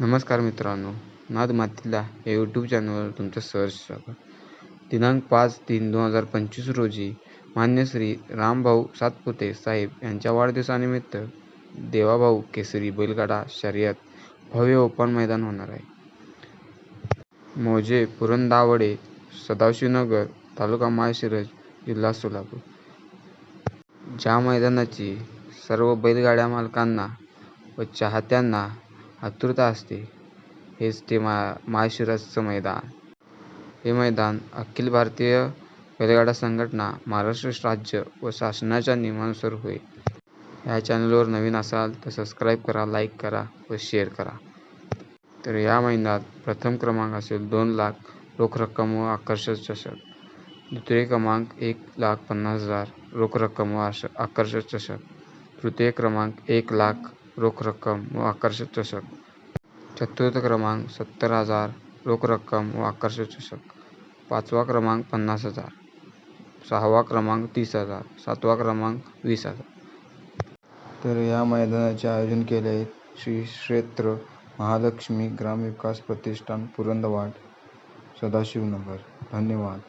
नमस्कार मित्रांनो नाद मातीला या यूट्यूब चॅनलवर तुमचं सहर्ष स्वागत. दिनांक पाच तीन दोन हजार पंचवीस रोजी मान्य श्री रामभाऊ सातपुते साहेब यांच्या वाढदिवसानिमित्त देवाभाऊ केसरी बैलगाडा शर्यत भव्य ओपन मैदान होणार आहे. मोजे पुरंदावडे सदाशिवनगर तालुका माळशिरज जिल्हा सोलापूर. ज्या मैदानाची सर्व बैलगाड्या मालकांना व चाहत्यांना आतुरता असते. हेच ते मा माळशिरसचं मैदान. हे मैदान अखिल भारतीय बैलगाडा संघटना महाराष्ट्र राज्य व शासनाच्या नियमानुसार होईल. ह्या चॅनलवर नवीन असाल तर सबस्क्राईब करा लाईक करा व शेअर करा. तर या महिन्यात प्रथम क्रमांक असेल दोन लाख रोख रक्कम व आकर्षक चषक. द्वितीय क्रमांक एक लाख पन्नास हजार रोख रक्कम व आश आकर्षक चषक. तृतीय क्रमांक एक लाख रोख रक्कम व आकर्षक चषक. चतुर्थ क्रमांक सत्तर हजार रोख रक्कम व आकर्षक चषक. पाचवा क्रमांक पन्नास हजार. सहावा क्रमांक तीस हजार सातवा क्रमांक वीस हजार. तर या मैदानाचे आयोजन केले आहे श्री क्षेत्र महालक्ष्मी ग्रामविकास प्रतिष्ठान पुरंदवाड सदाशिवनगर धन्यवाद.